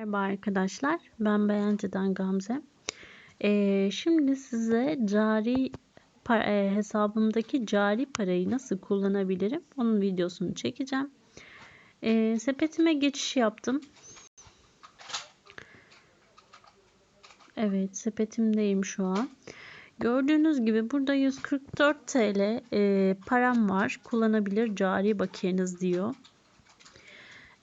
Merhaba arkadaşlar, ben Beğenceden Gamze. Ee, şimdi size cari para, e, hesabımdaki cari parayı nasıl kullanabilirim? Onun videosunu çekeceğim. Ee, sepetime geçiş yaptım. Evet, sepetimdeyim şu an. Gördüğünüz gibi burada 144 TL e, param var. Kullanabilir cari bakiyeniz diyor.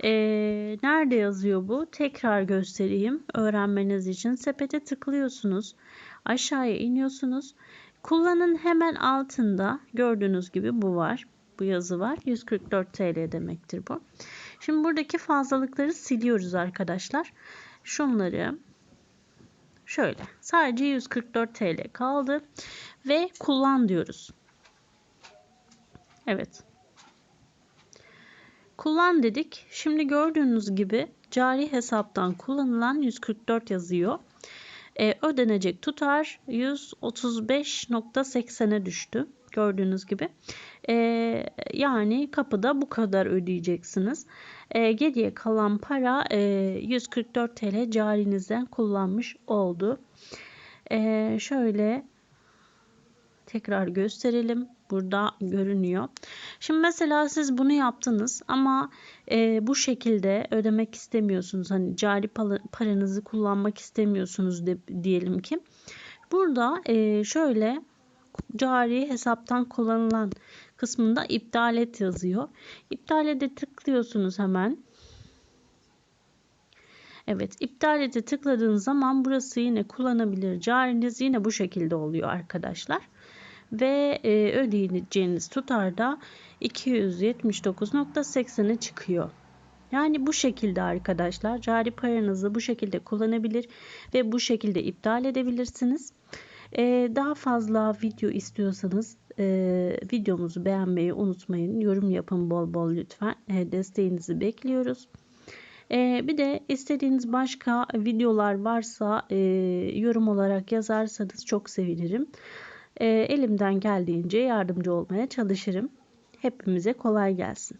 Ee, nerede yazıyor bu? Tekrar göstereyim öğrenmeniz için. Sepete tıklıyorsunuz. Aşağıya iniyorsunuz. Kullanın hemen altında gördüğünüz gibi bu var. Bu yazı var. 144 TL demektir bu. Şimdi buradaki fazlalıkları siliyoruz arkadaşlar. Şunları şöyle sadece 144 TL kaldı ve kullan diyoruz. Evet. Kullan dedik. Şimdi gördüğünüz gibi cari hesaptan kullanılan 144 yazıyor. E, ödenecek tutar 135.80'e düştü. Gördüğünüz gibi. E, yani kapıda bu kadar ödeyeceksiniz. E, geriye kalan para e, 144 TL carinizden kullanmış oldu. E, şöyle tekrar gösterelim. Burada görünüyor. Şimdi mesela siz bunu yaptınız ama e, bu şekilde ödemek istemiyorsunuz. Hani cari paranızı kullanmak istemiyorsunuz de, diyelim ki. Burada e, şöyle cari hesaptan kullanılan kısmında iptal et yazıyor. İptal ede tıklıyorsunuz hemen. Evet iptal ete tıkladığınız zaman burası yine kullanabilir cariniz yine bu şekilde oluyor arkadaşlar ve e, ödeyeceğiniz tutarda 279.80'e çıkıyor. Yani bu şekilde arkadaşlar cari paranızı bu şekilde kullanabilir ve bu şekilde iptal edebilirsiniz. Ee, daha fazla video istiyorsanız e, videomuzu beğenmeyi unutmayın. Yorum yapın bol bol lütfen. E, desteğinizi bekliyoruz. E, bir de istediğiniz başka videolar varsa e, yorum olarak yazarsanız çok sevinirim. Elimden geldiğince yardımcı olmaya çalışırım. Hepimize kolay gelsin.